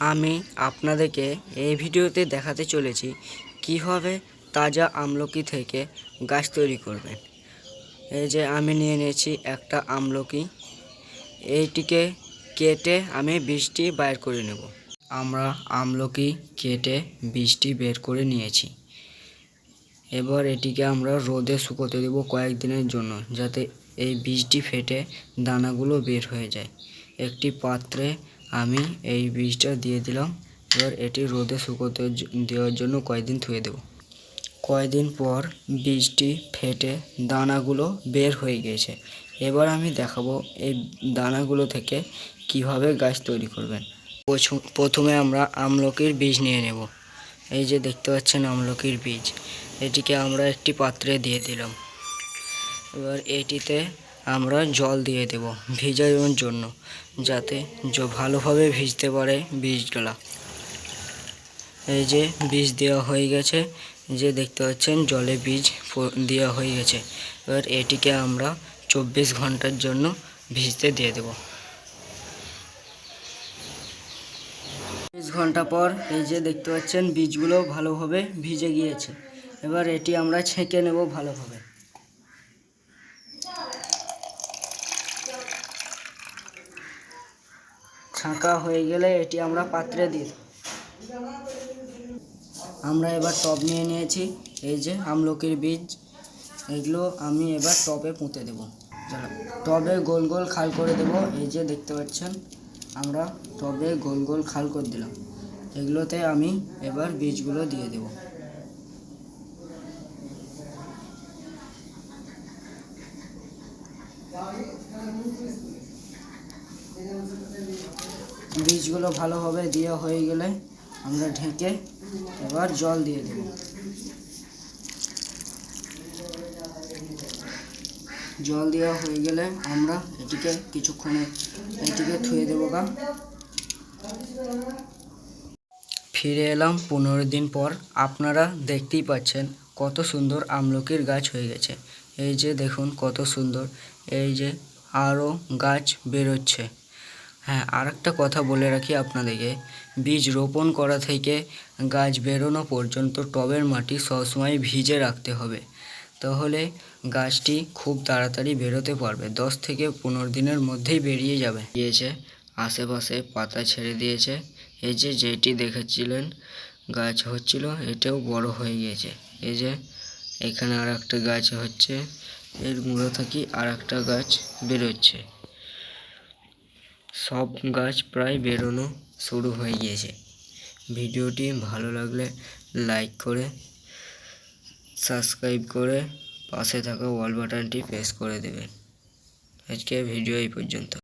আমি আপনাদেরকে এই ভিডিওতে দেখাতে চলেছি কীভাবে তাজা আমলকি থেকে গাছ তৈরি করবেন। এই যে আমি নিয়ে নিয়েছি একটা আমলকি। এইটিকে কেটে আমি বীজটি বাইর করে নেব। আমরা আমলকি কেটে বীজটি বের করে নিয়েছি। এবার এটিকে আমরা রোদে শুকোতে দেব কয়েকদিনের জন্য যাতে এই বীজটি ফেটে দানাগুলো বের হয়ে যায়। একটি পাত্রে আমি এই বীজটা দিয়ে দিলাম। এবার এটি রোদে শুকোতে দেওয়ার জন্য কয়েকদিন ধুয়ে দেব। কয়েকদিন পর বীজটি ফেটে দানাগুলো বের হয়ে গেছে এবার আমি দেখাবো এই দানাগুলো থেকে কীভাবে গাছ তৈরি করবেন। প্রথমে আমরা আমলকির বীজ নিয়ে নেব। এই যে দেখতে পাচ্ছেন আমলকির বীজ, এটিকে আমরা একটি পাত্রে দিয়ে দিলাম। এবার এটিতে আমরা জল দিয়ে দেব ভিজানোর জন্য, যাতে ভালোভাবে ভিজতে পারে বীজগুলা। এই যে বীজ দেওয়া হয়ে গেছে যে দেখতে পাচ্ছেন জলে বীজ দেওয়া হয়ে গেছে। এবার এটিকে আমরা চব্বিশ ঘণ্টার জন্য ভিজতে দিয়ে দেব। চব্বিশ ঘণ্টা পর এই যে দেখতে পাচ্ছেন বীজগুলো ভালোভাবে ভিজে গিয়েছে। এবার এটি আমরা ছেঁকে নেব ভালোভাবে। ছাঁকা হয়ে গেলে এটি আমরা পাত্রে দিই। আমরা এবার টব নিয়ে নিয়েছি। এই যে আমলকির বীজ, এগুলো আমি এবার টবে পুঁতে দেব। চলো, টবে গোল গোল খাল করে দেব। এই যে দেখতে পাচ্ছেন, আমরা টবে গোল গোল খাল করে দিলাম। এগুলোতে আমি এবার বীজগুলো দিয়ে দেব। বীজগুলো ভালোভাবে দেওয়া হয়ে গেলে আমরা ঢেকে এবার জল দিয়ে দেব। জল দেওয়া হয়ে গেলে আমরা এটিকে কিছুক্ষণে এটিকে ধুয়ে দেবো গা ফিরে এলাম পনেরো দিন পর। আপনারা দেখতেই পাচ্ছেন কত সুন্দর আমলকির গাছ হয়ে গেছে। এই যে দেখুন কত সুন্দর, এই যে আরও গাছ বেরোচ্ছে। হ্যাঁ আর একটা কথা বলে রাখি আপনাদেরকে। বীজ রোপণ করা থেকে গাছ বেরোনো পর্যন্ত টবের মাটি সবসময় ভিজে রাখতে হবে। তাহলে গাছটি খুব তাড়াতাড়ি বেরোতে পারবে। দশ থেকে পনেরো দিনের মধ্যেই বেরিয়ে যাবে। দিয়েছে, আশেপাশে পাতা ছেড়ে দিয়েছে। এই যে যেটি দেখেছিলেন, গাছ হচ্ছিল, এটাও বড় হয়ে গিয়েছে। এই যে এখানে আর একটা গাছ হচ্ছে, এর গুঁড়ো থেকে আর একটা গাছ বেরোচ্ছে। সব গাছ প্রায় বেরোনো শুরু হয়ে গিয়েছে। ভিডিওটি ভালো লাগলে লাইক করে, সাবস্ক্রাইব করে পাশে থাকা অল বাটনটি প্রেস করে দেবেন। আজকে ভিডিও এই পর্যন্ত।